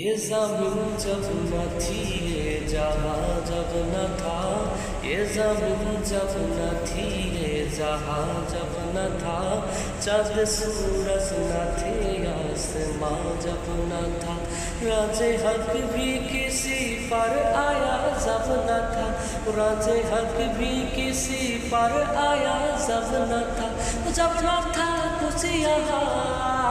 ये ज़मीन जब न थी ये जहाँ जब न था। ये ज़मीन जब न थी ये जहाँ जब न था। चाँद सूरज न थे, आसमां जब न था। राजे हक भी किसी पर आया जब न था। राजे हक भी किसी पर आया जब न था। जब न था, कुछ यहाँ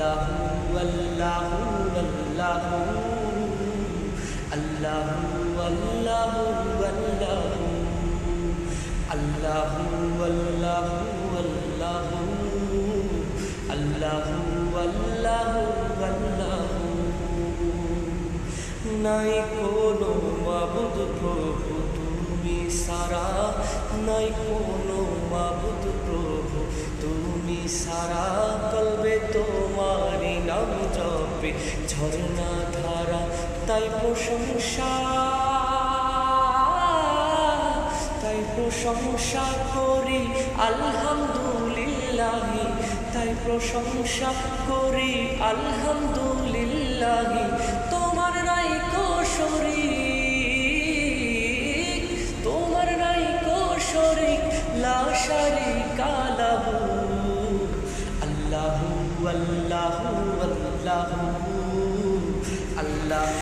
अल्लाह अल्लाह अल्लाह अल्लाह अल्लाह अल्लाह अल्लाह अल्लाह अल्लाह अल्लाह अल्लाह নাই কোনো মাবুদ প্রভু তুমি সারা নাই কোনো মাবুদ প্রভু তুমি সারা জপে ঝর্ণা ধারা, তাই প্রশংসা। তাই প্রশংসা করি, আলহামদুলিল্লাহি। তাই প্রশংসা করি, আলহামদুলিল্লাহি। তোমার নাই কোশরী তোমার নাই কোশরী লা শারিকা আল্লাহ